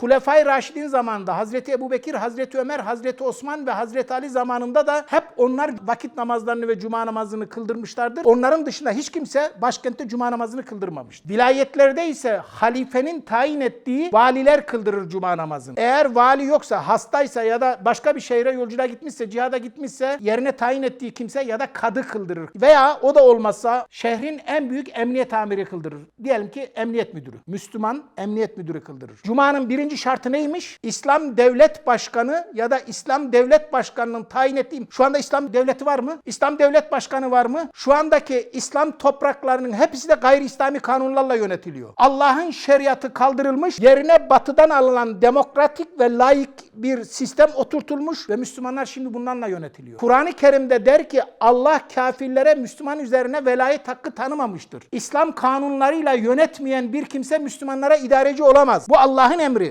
Hulefai Raşidin zamanında Hazreti Ebubekir, Hazreti Ömer, Hazreti Osman ve Hazreti Ali zamanında da hep onlar vakit namazlarını ve cuma namazını kıldırmışlardır. Onların dışında hiç kimse başkentte cuma namazını kıldırmamış. Vilayetlerde ise halifenin tayin ettiği valiler kıldırır cuma namazını. Eğer vali yoksa, hastaysa ya da başka bir şehre yolculuğa gitmişse, cihada gitmişse yerine tayin ettiği kimse ya da kadı kıldırır. Veya o da olmazsa şehrin en büyük emniyet amiri kıldırır. Diyelim ki emniyet müdürü. Müslüman emniyet müdürü kıldırır. Cuma'nın birinci şartı neymiş? İslam devlet başkanı ya da İslam devlet başkanının tayin ettiği... Şu anda İslam devleti var mı? İslam devlet başkanı var mı? Şu andaki İslam topraklarının hepsi de gayri İslami kanunlarla yönetiliyor. Allah'ın şeriatı kaldırılmış, yerine batıdan alınan demokratik ve layık bir sistem oturtulmuş ve Müslümanlar şimdi bunlarla yönetiliyor. Kur'an-ı Kerim'de der ki Allah kafirlere Müslüman üzerine velayet hakkı tanımamıştır. İslam kanunlarıyla yönetmeyen bir kimse Müslümanlara idareci olamaz. Bu Allah'ın emri.